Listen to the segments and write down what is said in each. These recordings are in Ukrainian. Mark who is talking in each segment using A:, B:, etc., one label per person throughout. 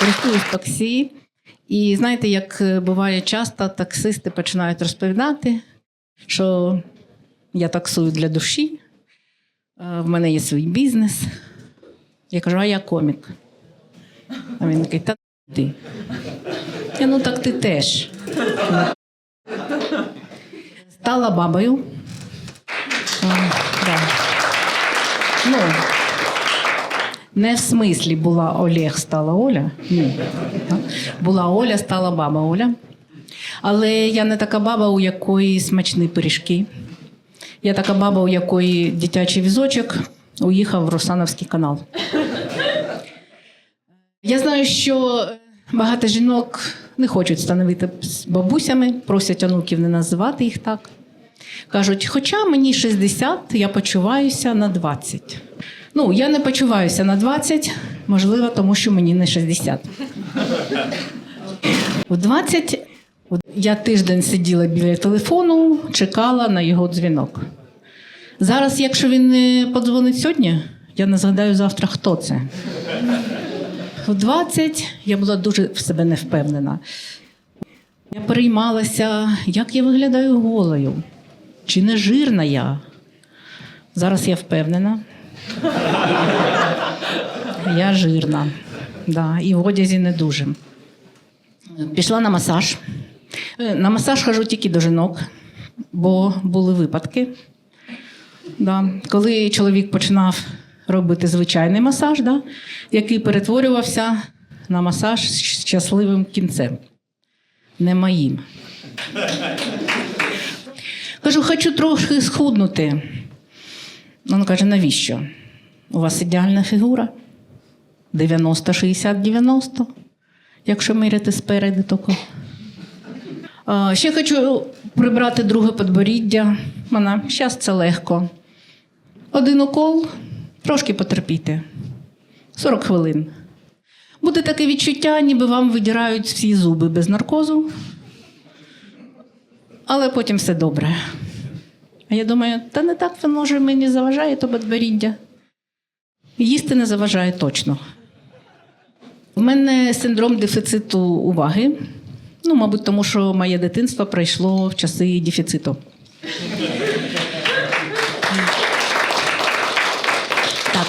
A: користуюсь таксі. І знаєте, як е, буває часто, таксисти починають розповідати, що я таксую для душі, е, в мене є свій бізнес. Я кажу, а я комік. А він такий, та ти. Я, ну так ти теж. Стала бабою. А, да. Ну, не в смислі була Олег, стала Оля. Ні. Була Оля, стала баба Оля. Але я не така баба, у якої смачні пиріжки. Я така баба, у якої дитячий візочок уїхав в Русановський канал. Я знаю, що багато жінок не хочуть становити бабусями, просять онуків не називати їх так. Кажуть, хоча мені 60, я почуваюся на 20. Ну, я не почуваюся на 20, можливо, тому що мені не 60. У 20 я тиждень сиділа біля телефону, чекала на його дзвінок. Зараз, якщо він не подзвонить сьогодні, я не згадаю завтра, хто це. В 20 я була дуже в себе невпевнена. Я переймалася, як я виглядаю голою, чи не жирна я. Зараз я впевнена. Я жирна. Да, і в одязі не дуже. Пішла на масаж. Е, На масаж хожу тільки до жінок, бо були випадки. Да. Коли чоловік починав робити звичайний масаж, да, який перетворювався на масаж з щасливим кінцем. Не моїм. Кажу, хочу трохи схуднути. Він каже, навіщо? У вас ідеальна фігура. 90, 60, 90, якщо міряти спереду тако. А, ще хочу прибрати друге подборіддя. Вона, зараз це легко. Один укол, трошки потерпіти. 40 хвилин. Буде таке відчуття, ніби вам видирають всі зуби без наркозу. Але потім все добре. А я думаю, та не так воно може мені заважає то подборіддя. Їсти не заважає точно. У мене синдром дефіциту уваги. Ну, мабуть, тому що моє дитинство пройшло в часи дефіциту. Так.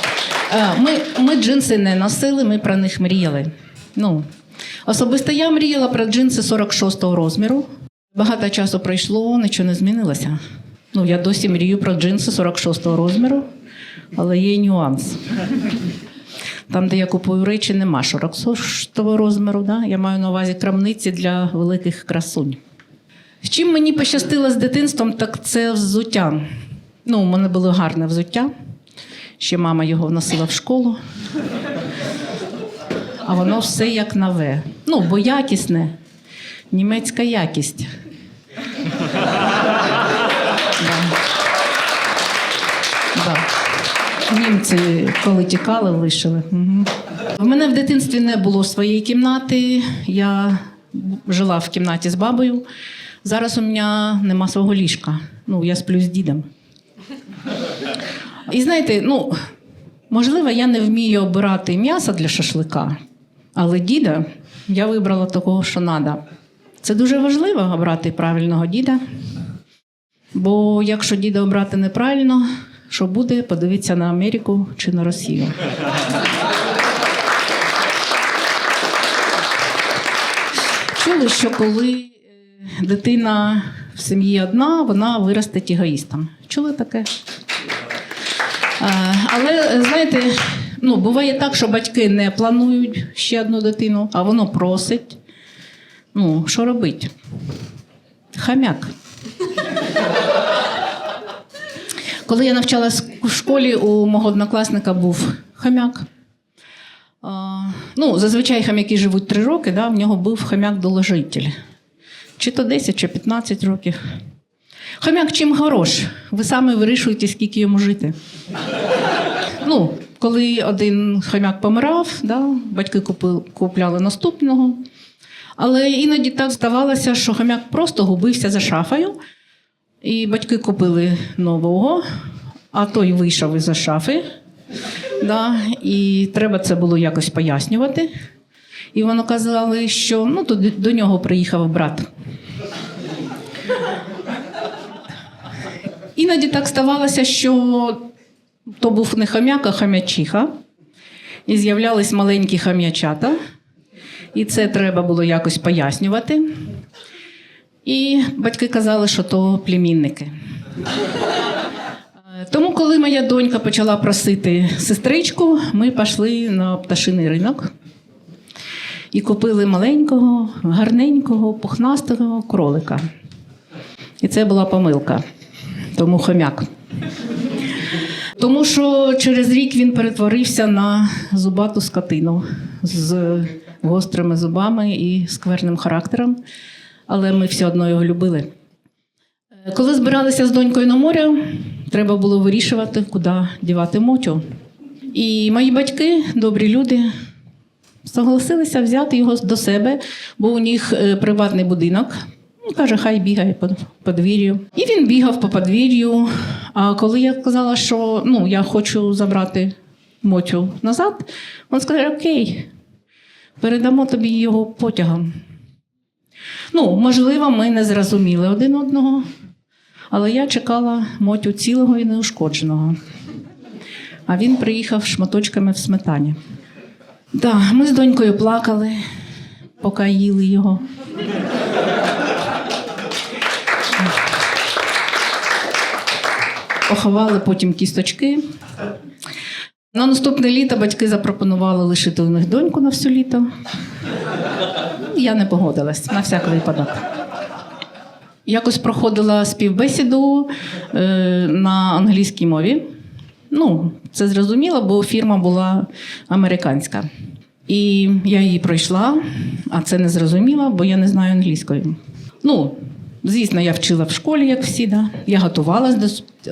A: Е, Ми, ми джинси не носили, ми про них мріяли. Ну, особисто я мріяла про джинси 46-го розміру. Багато часу пройшло, нічого не змінилося. Ну, я досі мрію про джинси 46-го розміру, але є нюанс. Там, де я купую речі, нема 46-го розміру. Да? Я маю на увазі крамниці для великих красунь. Чим мені пощастило з дитинством, так це взуття. Ну, у мене було гарне взуття. Ще мама його носила в школу. А воно все як нове. Ну, бо якісне, німецька якість. Да. Да. Німці, коли тікали, лишили. Угу. В мене в дитинстві не було своєї кімнати. Я жила в кімнаті з бабою. Зараз у мене нема свого ліжка. Ну, я сплю з дідом. І знаєте, ну, можливо, я не вмію обирати м'ясо для шашлика, але діда я вибрала такого, що треба. Це дуже важливо обрати правильного діда. Бо якщо діда обрати неправильно, що буде, подивіться на Америку чи на Росію. Чули, що коли е, дитина в сім'ї одна, вона виросте егоїстом. Чули таке? Е, Але знаєте, ну, буває так, що батьки не планують ще одну дитину, а воно просить. Ну, що робити? Хам'як. Коли я навчалась в школі, у мого однокласника був хам'як. Ну, зазвичай хам'яки живуть три роки, да? в нього був хам'як-доложитель. Чи то 10, чи 15 років. Хам'як чим хорош? Ви самі вирішуєте, скільки йому жити. Ну, коли один хам'як помирав, да? батьки купили, купляли наступного. Але іноді так здавалося, що хам'як просто губився за шафою, і батьки купили нового, а той вийшов із-за шафи. Да, і треба це було якось пояснювати. І воно казали, що ну, то до нього приїхав брат. Іноді так ставалося, що то був не хам'як, а хам'ячиха. І з'являлись маленькі хам'ячата. І це треба було якось пояснювати. І батьки казали, що то племінники. Е, Тому, коли моя донька почала просити сестричку, ми пішли на пташиний ринок і купили маленького, гарненького, пухнастого кролика. І це була помилка, тому хомяк. Тому що через рік він перетворився на зубату скотину з гострими зубами і скверним характером, але ми все одно його любили. Е, Коли збиралися з донькою на море, треба було вирішувати, куди дівати мотю. І мої батьки, добрі люди, согласилися взяти його до себе, бо у них е, приватний будинок. Ну, Каже, хай бігає по подвір'ю. І він бігав по подвір'ю. А коли я сказала, що ну, я хочу забрати мотю назад, він сказав: Окей, передамо тобі його потягом. Ну, можливо, ми не зрозуміли один одного, але я чекала мотю цілого і неушкодженого. А він приїхав шматочками в сметані. Так, ми з донькою плакали, поки їли його. Поховали потім кісточки. На наступне літо батьки запропонували лишити у них доньку на все літо. Я не погодилась на всяк випадок. Якось проходила співбесіду е, на англійській мові. Ну, це зрозуміло, бо фірма була американська. І я її пройшла, а це не зрозуміло, бо я не знаю англійської. Ну, звісно, я вчила в школі, як всі. Да? Я готувалась до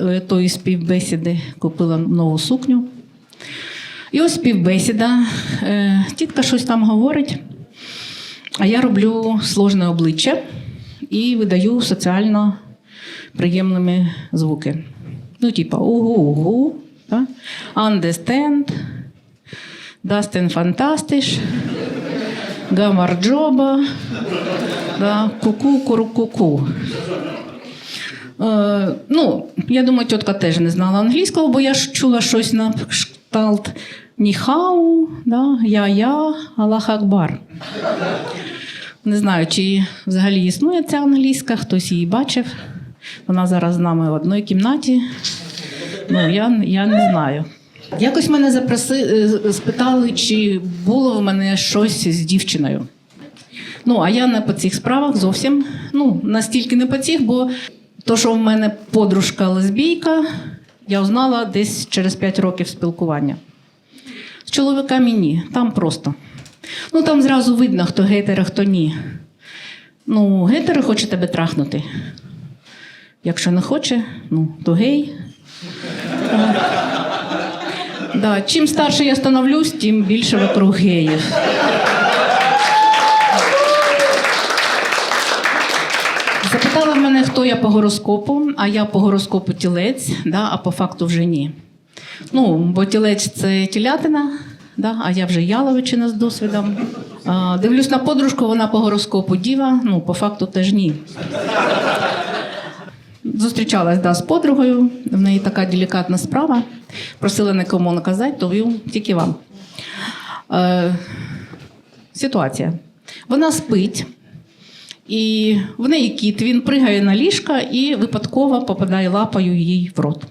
A: е, тої співбесіди, купила нову сукню. І ось співбесіда. Е, Тітка щось там говорить, а я роблю сложне обличчя і видаю соціально приємними звуки. Ну, типа угу-угу, understand, Dustin Fantastisch, Гамарджоба, да, ку-ку, куру-ку-ку. Е, ну, я думаю, тітка теж не знала англійського, бо я ж чула щось на кшталт ніхау, да, я-я, Аллах Акбар. Не знаю, чи взагалі існує ця англійська, хтось її бачив. Вона зараз з нами в одній кімнаті. Ну, я, я не знаю. Якось мене запроси, е, спитали, чи було в мене щось з дівчиною. Ну, а я не по цих справах зовсім. Ну, настільки не по цих, бо то, що в мене подружка лесбійка, я узнала десь через 5 років спілкування. З чоловіками ні, там просто. Ну, там зразу видно, хто гейтер, а хто ні. Ну, гейтер хоче тебе трахнути. Якщо не хоче, ну, то гей. Да, чим старше я становлюсь, тим більше вокруг геїв. Хто я по гороскопу, а я по гороскопу тілець, да, а по факту вже ні. Ну, бо тілець це тілятина, да, а я вже яловичина з досвідом. А, дивлюсь на подружку, вона по гороскопу діва, ну, по факту теж ні. Зустрічалась да, з подругою, в неї така делікатна справа. Просила нікому наказати, то тільки вам. Е, ситуація. Вона спить, і в неї кіт, він пригає на ліжка і випадково попадає лапою їй в рот.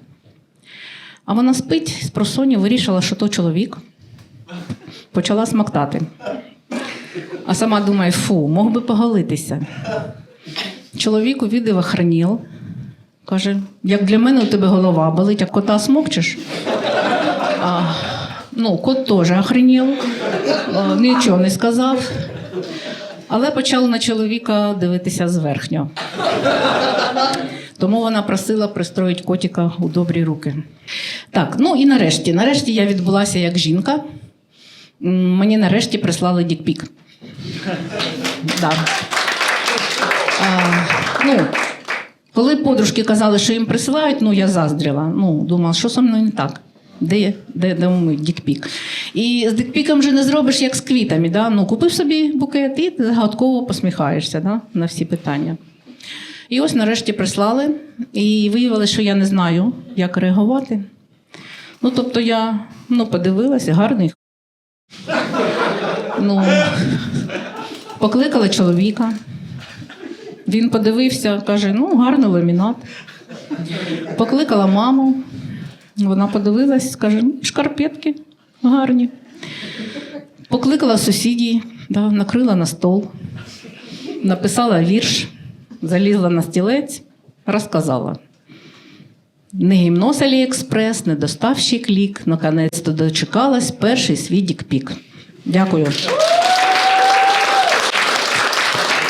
A: А вона спить, з просоні вирішила, що то чоловік. Почала смоктати. А сама думає, фу, мог би поголитися. Чоловік увідав охраніл. Каже, як для мене у тебе голова болить, а кота смокчеш? А, ну, кот теж охренів, нічого не сказав, але почав на чоловіка дивитися зверхньо. Тому вона просила пристроїти котика у добрі руки. Так, ну і нарешті. Нарешті я відбулася як жінка. Мені нарешті прислали дікпік. Да. А, ну, коли подружки казали, що їм присилають, ну я заздрила. Ну, думала, що со мною не так. Де, де, де ми дікпік. І з дікпіком вже не зробиш як з квітами. Да? Ну, купив собі букет і загадково посміхаєшся да? на всі питання. І ось нарешті прислали, і виявилося, що я не знаю, як реагувати. Ну, тобто я ну, подивилася, гарний. Ну, покликала чоловіка. Він подивився, каже: ну, гарний ламінат. Покликала маму. Вона подивилась, каже, «Ну, шкарпетки гарні. Покликала сусідів, да, накрила на стол, написала вірш, залізла на стілець, розказала. Не гімноз Аліекспрес, не доставщик лік, наконець-то дочекалась перший свій дікпік. Дякую.